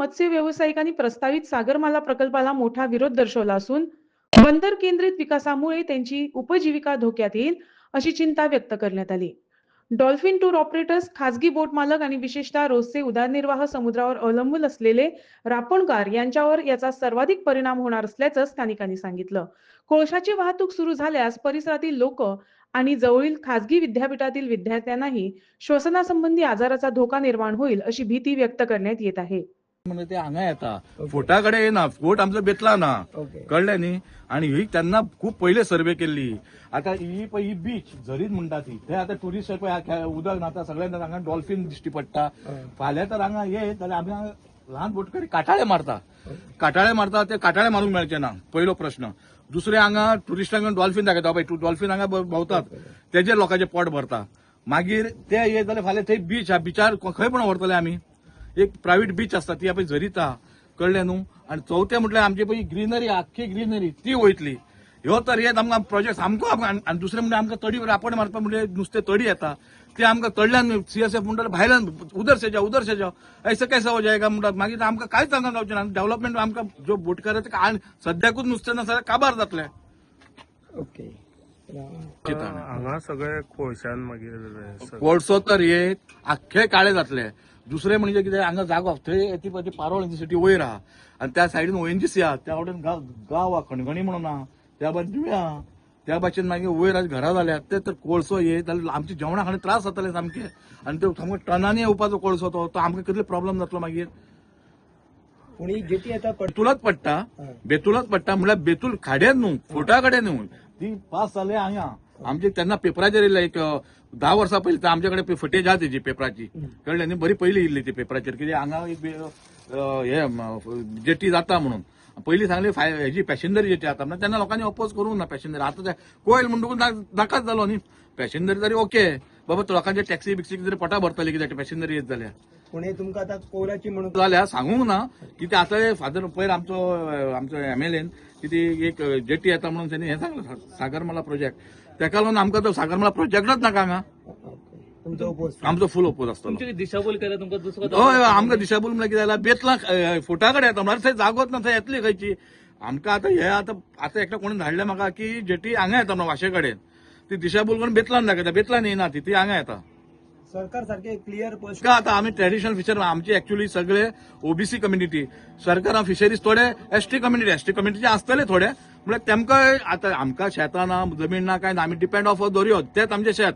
मत्स्य व्यावसायिकांनी प्रस्तावित सागरमाला प्रकल्पाला मोठा विरोध दर्शवला असून बंदर केंद्रित विकासामुळे त्यांची उपजीविका धोक्यात येईल अशी चिंता व्यक्त करण्यात आली. डॉल्फिन टूर ऑपरेटर्स खासगी बोट मालक आणि विशेषतः रोजचे उदरनिर्वाह समुद्रावर अवलंबून असलेले रापणकार यांच्यावर याचा सर्वाधिक परिणाम होणार असल्याचं स्थानिकांनी सांगितलं. कोळशाची वाहतूक सुरू झाल्यास परिसरातील लोक आणि जवळील खासगी विद्यापीठातील विद्यार्थ्यांनाही श्वसनासंबंधी आजाराचा धोका निर्माण होईल अशी भीती व्यक्त करण्यात येत आहे. म्हणजे ते हांगा येता. फोटाकडे येना फोट आमचो बेतला ना. कळले न्ही आणि ही त्यांना खूप पहिले सर्वे केल्ली आता ही पळय ही बीच झरीत म्हणटा ती. ते आता टुरिस्ट पळय उदक नाता सगळ्यांना हांगा डॉल्फिन दिश्टी पडटा फाल्यां तर हांगा ये जाल्यार आमी ल्हान बोटकरी काटाळे मारता. काटाळे मारता ते काटाळे मारूंक मेळचे ना पयलो प्रश्न. दुसरे हांगा टुरिस्टांक डॉल्फिन दाखयता पळय डॉल्फिन हांगा भोंवतात. तेजे लोकांचे पोट भरता. मागीर ते ये जाल्यार फाल्यां थंय बीच हा बिचार खंय पण व्हरतले आमी एक प्रायव्हेट बीच आसता ती आपण झरीता कळले न्हू आणि चवथें म्हटल्यार आमची पळय ग्रीनरी आख्खी ग्रीनरी ती वयतली ह्यो तर येत आमकां प्रोजेक्ट सामको आनी दुसरें म्हणजे आमकां म्हणजे तडी रापण मारपा म्हणजे नुस्तें तडी येता ते आमकां तडल्यान सीएसएफ म्हणटा भायल्यान उदर से उदर से ऐसे कैसा हो जायगा म्हणटात मागीर आमकां कांयच सांगूंक जावचें ना डेव्हलपमेंट आमकां जो बोटकाराचे आनी सद्याकूच नुस्तें ना जाल्यार काबार जातलें ओके हांगा सगळे कोळशान मागीर कोळसो तर ये आख्खे काळे जातले. दुसरे म्हणजे कितें हांगा जागो थंय ती पारोळ सिटी वयर आहा आनी त्या सायडीन ओएनजीसी आहा त्या वाटेन गांव गांव आहा खणखणी म्हणून आहा त्या भाशेन जुंवे आहा त्या भाशेन मागीर वयर आज घरां जाल्यात ते तर कोळसो ये जाल्यार आमच्या जेवणा खाणे त्रास जातले सामके. आनी तो सामको टनांनी येवपाचो कोळसो तो तो आमकां कितले प्रॉब्लेम जातलो मागीर कोणी जेटी आता पड बेतुलाच पडटा हा. बेतुलाच पडटा म्हळ्यार बेतूल खाड्यान न्हू फोटा कडेन न्हू. ती पास जाले हांगा आमचे तेन्ना पेपराचेर येयल्ले एक धा वर्सां पयलीं आमचे कडेन फटेज आहा तेजी पेपराची. कळ्ळें न्ही बरी पयली येयल्ली ती पेपराचेर कितें हांगा एक हे जेटी जाता म्हणून. पयलीं सांगले फाय हेजी पॅसेंजर जेटी जाता म्हणून तेन्ना लोकांनी अपोज करूंक ना पॅसेंजर आतां ते कोयल म्हणटकूच ना- नाकाच जालो न्ही पॅसेंजर तरी ओके बाबा तो लोकांचे टॅक्सी बिक्सी जरी पोटा भरतले कितें पॅसेंजर येत जाल्यार कोणी तुमकां आता कोयराची म्हणून जाल्यार सांगूंक ना की ते आतां फादर पयर आमचो आमचो एमएलएन कितें एक जेटी येता म्हणून तेणी हें सांगलें सागरमाला प्रोजेक्ट तेका लागून आमकां तो सागरमाला प्रोजेक्टच नाका हांगा आमचो फुल ओपोज आसतलो तुमची दिशाभूल केल्या तुमकां दुसरो हय हय, आमकां दिशाभूल म्हळ्यार कितें जाल्यार बेतला फुटा कडेन येता म्हळ्यार थंय जागोच ना थंय येतली खंयची. आमकां आतां हे आतां आतां एकटो कोणी धाडलें म्हाका की जेटी हांगा येता म्हणून वाशे कडेन ती दिशाभूल करून बेतलान दाखयता बेतलान येना ती ती हांगा येता सरकार सारखे क्लिअर पोस्ट का आता आम्ही ट्रॅडिशनल फिशर आमचे ऍक्च्युली सगळे ओबीसी कम्युनिटी सरकारान फिशरीज थोडे एसटी कम्युनिटी एसटी कम्युनिटीचे आसतले थोडे. म्हळ्यार तेमकां आतां आमकां शेतां ना जमीन ना काय ना आमी डिपेंड ऑफ दर्यो तेच आमचे शेत.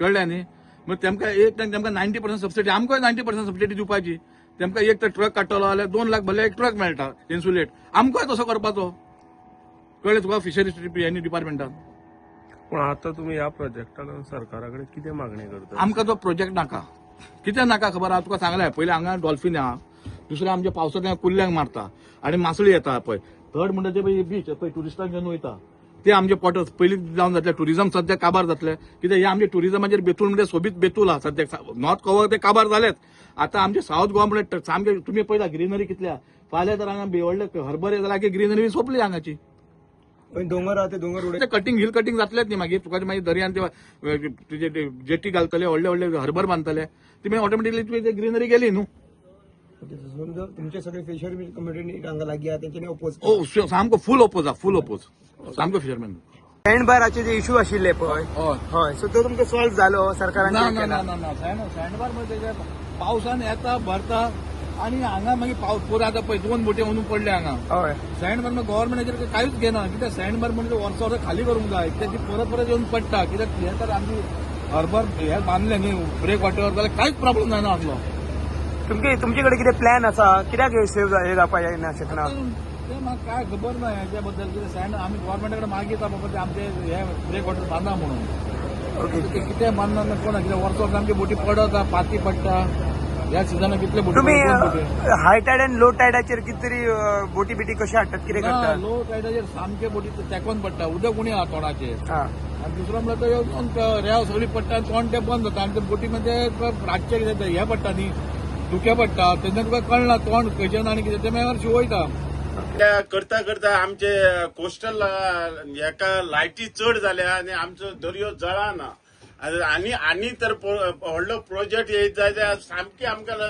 कळ्ळें न्ही? मग तेमकां एक टायम तेमकां नायन्टी पर्संट सबसिडी आमकां नायन्टी पर्संट सबसिडी दिवपाची. तेमकां एक तर ट्रक काडटलो जाल्यार दोन लाख भरले एक ट्रक मेळटा इन्सुलेट आमकांय तसो करपाचो. कळ्ळें तुका फिशरीज डिपार्टमेंटान पण आतां तुमी ह्या प्रोजेक्टाक सरकारा कडेन कितें मागणी करता आमकां तो प्रोजेक्ट नाका. कितें नाका खबर आहा तुका सांगलें पयलीं हांगा डॉल्फिन आहा दुसरें आमच्या पावसांत कुल्ल्यांक मारता आनी मासळी येता पळय. थर्ड म्हणटा ते पळय बीच पळय टुरिस्टांक घेवन वयता. ते आमचे पोटस पयलीं जावन जातले टुरिझम सद्या काबार जातले. कित्याक हे आमचे टुरिझमाचेर बेतूल म्हणजे सोबीत बेतूल आहा सद्याक नॉर्थ गोवा ते काबार जालेत आतां आमचे साऊथ गोवा म्हणजे सामके तुमी पळयला ग्रीनरी कितल्या? फाल्यां तर हांगा बेवडले हरभरे जाल्यार आख्खी ग्रीनरी सोंपली हांगाची. पण डोंगर आहा ते डोंगर उडे. कटिंग हिल कटिंग जातलेच न्ही मागीर तुका ते मागीर दर्यान ते तुजे ते जेटी घालतले व्हडले व्हडले हरभर बांदतले ती मागीर ऑटोमॅटिकली तुवें ते ग्रीनरी गेली न्हू समजा तुमचे सगळे फिशर कम्युनिटी हांगा लागीं आहा तेंच्यानी ओपोज ओ सामको फुल ओपोज आहा फुल ओपोज सामको फिशरमॅन सँडबाराचे जे इश्यू आशिल्ले पळय हय. हय सो तो तुमकां सॉल्व जालो सरकारान ना ना? ना ना सँडबारमध्ये पावसान येता भरता आणि हांगा मागीर पावस पुरो आतां पळय दोन बोटी म्हणून पडले हांगा हय. सँडबार मग गव्हर्नमेंटाचेर कांयच घेना कित्याक सँडबार म्हणजे वर्सा वर्स खाली करूंक जाय कित्याक ती परत परत येवन पडटा कित्याक हे तर आमची हरभर हे बांदले न्ही. ब्रेक वॉटर जाल्यार कांयच प्रॉब्लेम जायना आसलो तुमचे तुमचे कडेन कितें प्लॅन आसा कित्याक हे सेव हे जावपा जायना शकना ते म्हाका काय खबर ना हेच्या बद्दल कितें सँड आमी गव्हर्मेंटा कडेन मागिता बाबा ते आमचे हे ब्रेक वॉटर बांदा म्हणून. ओके कितें बांदना कोणा कितें वर्स वर्स आमची बोटी पडत पाती पडटा ह्या सिजनाक कितले बोटी तुम्ही. हाय टायड आनी लो टायडाचेर कितें बोटी बिटी कशे हाडटात कितें ना, करतात? लो टायडाचेर सामके बोटी तेकोन पडटा उदक उणी आहा तोंडाचेर हा. आनी दुसरो म्हणल्यार तो येवन तो रेंव सगळी पडटा आनी तोंड तें बंद जाता आनी ते बोटी मध्ये रातचे कितें हे पडटा न्ही धुके पडटा तेन्ना तुका कळना तोंड खंयच्यान आनी कितें ते मागीर शिवयता. करता करता आमचे कोस्टल हेका लायटी चड जाल्या आनी आमचो दर्यो जळाना. आनी आनी तर व्हडलो प्रोजेक्ट येयत जाय जाल्यार सामकी आमकां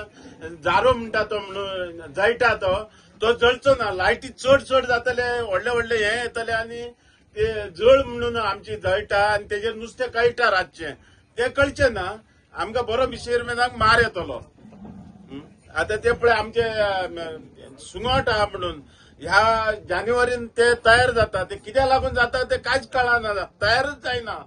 जारो म्हणटा तो म्हणून जळटा तो. तो जळचो ना लायटी चड चड जातले व्हडले व्हडले हे येतले आनी ते जळ म्हणून आमची जळटा आनी तेजेर नुस्तें कळटा रातचें. ते कळचें ना आमकां बरो फिशरमॅनाक मार येतलो. आतां आता ते पळय आमचे सुंगट आहा म्हणून ह्या जानेवारीन ते तयार जाता ते कित्याक लागून जाता ते कांयच कळना तयारच जायना.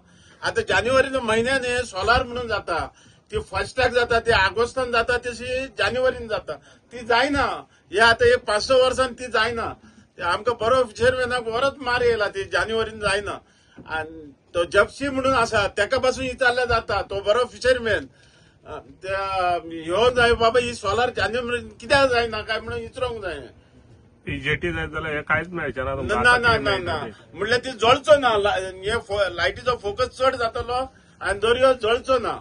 आता जानेवारीच्या म्हयन्यान हे सोलार म्हणून जाता ती फास्टॅग जाता ती ऑगस्टान जाता तशी जानेवारीन जाता. ती जायना हे आता एक पाच स वर्सान ती जायना आमकां बरो फिशरमॅनाक बरोच मार येयला ती जानेवारीन जायना आनी तो जप्सी म्हणून आसा तेका पासून विचारल्या जाता तो बरो फिशरमॅन त्या ह्यो जाय बाबा ही सोलार जानेवारी कित्याक जायना काय म्हणून विचारूंक जाय ती जेटी जाय जाल्यार हे कांयच मेळचें ना तुमकां. ना आतां ना कितें ना मेळटा ना तें? म्हणल्यार ती जळचो ना ला- हे फो- लायटीचो फोकस चड जातलो आनी दर्यो जळचो ना